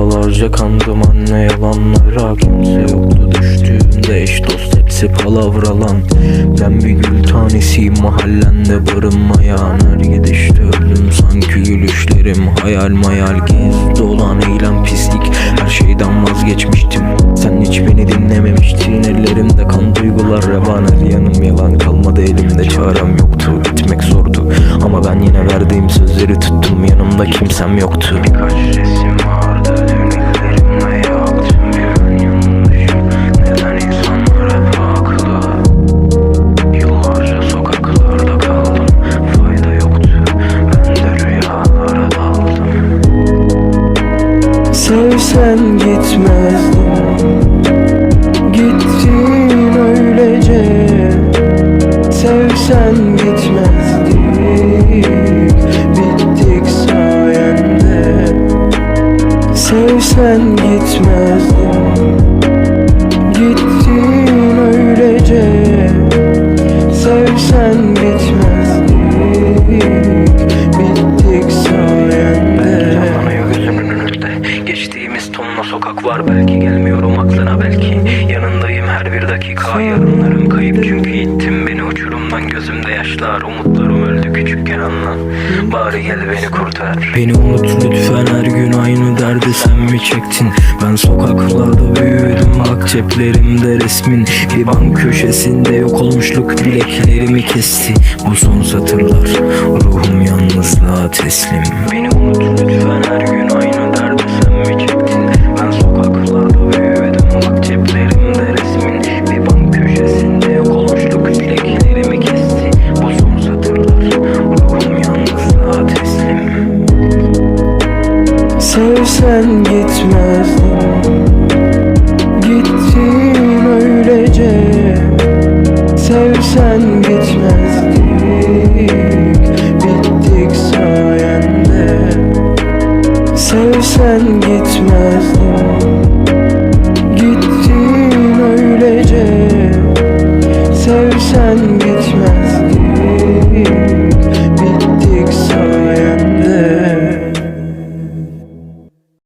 Defalarca kandım anne yalanlara. Kimse yoktu düştüğümde eş dost hepsi palavralan. Ben bir gül tanesiyim mahallende barınmayan. Her gidişte öldüm sanki gülüşlerim hayal mayal. Gez dolan eylem pislik her şeyden vazgeçmiştim. Sen hiç beni dinlememiştin ellerimde kan duygular revan. Her yanım yalan kalmadı elimde çarem yoktu. Gitmek zordu ama ben yine verdiğim sözleri tuttum. Yanımda kimsem yoktu. Birkaç resim vardı Sevsen gitmezdin Gittin öylece. Sevsen gitmezdik. Bittik sayende. Sevsen gitmezdin var belki Gelmiyorum aklına belki. Yanındayım her bir dakika Yarınlarım kayıp. Çünkü ittin beni uçurumdan Gözümde yaşlar umutlarım öldü küçükken anla. Bari gel beni kurtar. Beni unut lütfen her gün aynı derdi sen mi çektin? Ben sokaklarda büyüdüm bak ceplerimde resmin. Bir bank köşesinde yok olmuşluk bileklerimi kesti. Bu son satırlar ruhum yalnızlığa teslim. Beni unut lütfen her gün gitmezdik Bittik sayende. Sevsen gitmezdin